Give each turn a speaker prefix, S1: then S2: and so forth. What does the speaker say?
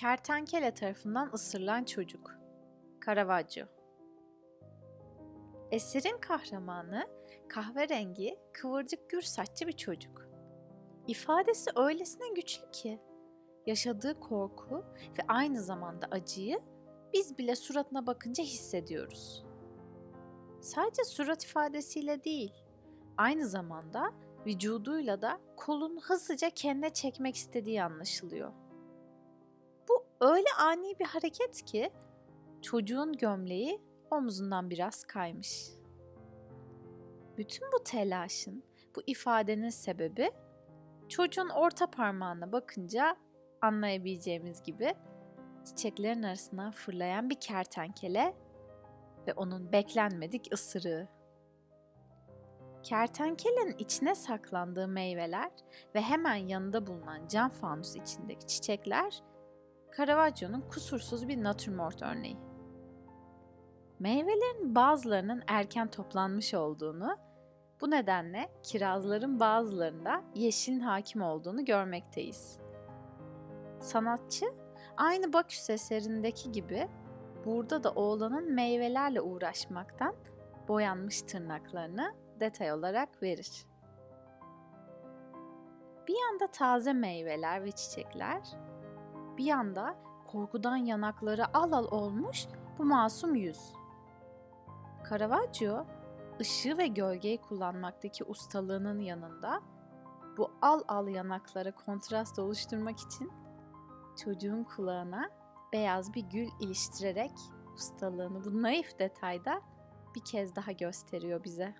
S1: Kertenkele tarafından ısırılan çocuk. Caravaggio. Eserin kahramanı kahverengi, kıvırcık gür saçlı bir çocuk. İfadesi öylesine güçlü ki yaşadığı korku ve aynı zamanda acıyı biz bile suratına bakınca hissediyoruz. Sadece surat ifadesiyle değil, aynı zamanda vücuduyla da kolunu hızlıca kendine çekmek istediği anlaşılıyor. Öyle ani bir hareket ki çocuğun gömleği omzundan biraz kaymış. Bütün bu telaşın, bu ifadenin sebebi çocuğun orta parmağına bakınca anlayabileceğimiz gibi çiçeklerin arasından fırlayan bir kertenkele ve onun beklenmedik ısırığı. Kertenkelenin içine saklandığı meyveler ve hemen yanında bulunan cam fanus içindeki çiçekler Caravaggio'nun kusursuz bir natürmort örneği. Meyvelerin bazılarının erken toplanmış olduğunu, bu nedenle kirazların bazılarında yeşilin hakim olduğunu görmekteyiz. Sanatçı aynı Baküs eserindeki gibi burada da oğlanın meyvelerle uğraşmaktan boyanmış tırnaklarını detay olarak verir. Bir yanda taze meyveler ve çiçekler, bir yanda korkudan yanakları al al olmuş bu masum yüz. Caravaggio, ışığı ve gölgeyi kullanmaktaki ustalığının yanında bu al al yanaklara kontrast oluşturmak için çocuğun kulağına beyaz bir gül iliştirerek ustalığını bu naif detayda bir kez daha gösteriyor bize.